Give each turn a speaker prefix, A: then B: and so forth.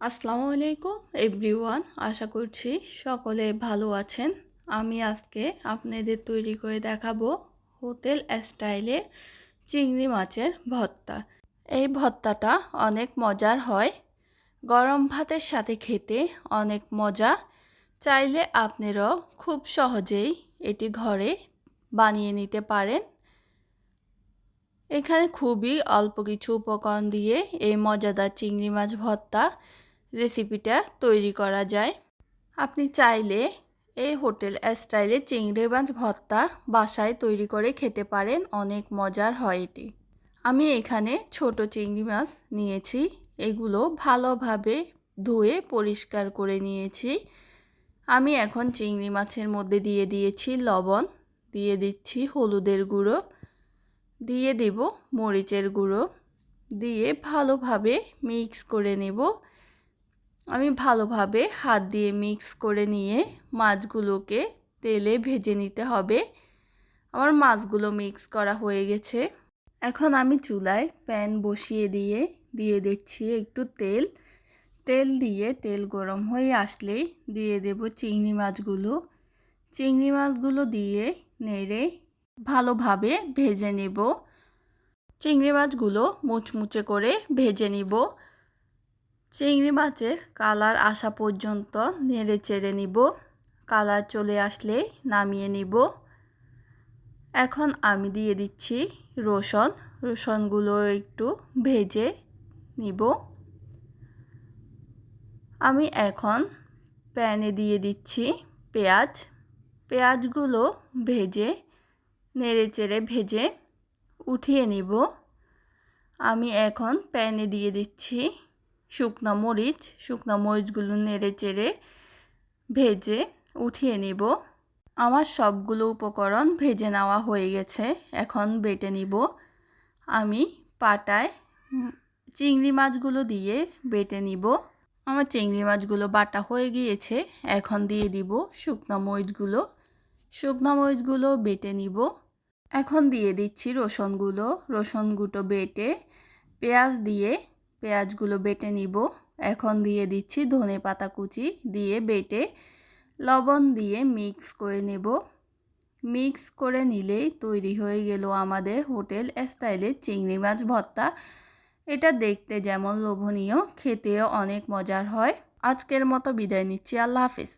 A: আসসালামু আলাইকুম, এভরিওয়ান। আশা করছি সকলে ভালো আছেন। আমি আজকে আপনাদের তৈরি করে দেখাবো হোটেল স্টাইলে চিংড়ি মাছের ভর্তা। এই ভর্তাটা অনেক মজার হয়। গরম ভাতের সাথে খেতে অনেক মজা। চাইলে আপনারাও খুব সহজেই এটি ঘরে বানিয়ে নিতে পারেন। এখানে খুবই অল্প কিছু উপকরণ দিয়ে এই মজাদার চিংড়ি মাছ ভর্তা রেসিপিটা তৈরি করা যায়। আপনি চাইলে এই হোটেল স্টাইলে চিংড়ি মাছ ভর্তা বাসায় তৈরি করে খেতে পারেন, অনেক মজার হয় এটি। আমি এখানে ছোট চিংড়ি মাছ নিয়েছি, এগুলো ভালোভাবে ধুয়ে পরিষ্কার করে নিয়েছি। আমি এখন চিংড়ি মাছের মধ্যে দিয়ে দিয়েছি লবণ, দিয়ে দিচ্ছি হলুদের গুঁড়ো, দিয়ে দেব মরিচের গুঁড়ো, দিয়ে ভালোভাবে মিক্স করে নেব। আমি ভালোভাবে হাত দিয়ে মিক্স করে নিয়ে মাছগুলোকে তেলে ভেজে নিতে হবে। আমার মাছগুলো মিক্স করা হয়ে গেছে। এখন আমি চুলায় প্যান বসিয়ে দিয়ে দিয়ে দিচ্ছি একটু তেল। তেল দিয়ে তেল গরম হয়ে আসলেই দিয়ে দেব চিংড়ি মাছগুলো। চিংড়ি মাছগুলো দিয়ে নেড়ে ভালোভাবে ভেজে নেব। চিংড়ি মাছগুলো মুচমুচে করে ভেজে নিব। চিংড়ি মাছের কালার আসা পর্যন্ত নেড়ে চেড়ে নিব। কালার চলে আসলে নামিয়ে নিব। এখন আমি দিয়ে দিচ্ছি রসুন। রসুনগুলো একটু ভেজে নিব। আমি এখন প্যানে দিয়ে দিচ্ছি পেঁয়াজ। পেঁয়াজগুলো ভেজে, নেড়ে চেড়ে ভেজে উঠিয়ে নিব। আমি এখন প্যানে দিয়ে দিচ্ছি শুকনো মরিচ, শুকনো মরিচগুলো নেড়ে চেড়ে ভেজে উঠিয়ে নিব। আমার সবগুলো উপকরণ ভেজে নেওয়া হয়ে গেছে। এখন বেটে নিব। আমি পাটায় চিংড়ি মাছগুলো দিয়ে বেটে নিব। আমার চিংড়ি মাছগুলো বাটা হয়ে গিয়েছে। এখন দিয়ে দিব শুকনো মরিচগুলো। শুকনো মরিচগুলো বেটে নিব। এখন দিয়ে দিচ্ছি রসুনগুলো। রসুনগুলো বেটে পেঁয়াজ দিয়ে পেঁয়াজগুলো বেটে নিব। এখন দিয়ে দিচ্ছি ধনে পাতা কুচি দিয়ে বেটে লবণ দিয়ে মিক্স করে নেব। মিক্স করে নিলেই তৈরি হয়ে গেল আমাদের হোটেল স্টাইলের চিংড়ি মাছ ভর্তা। এটা দেখতে যেমন লোভনীয়, খেতেও অনেক মজার হয়। আজকের মতো বিদায় নিচ্ছি। আল্লাহ হাফিজ।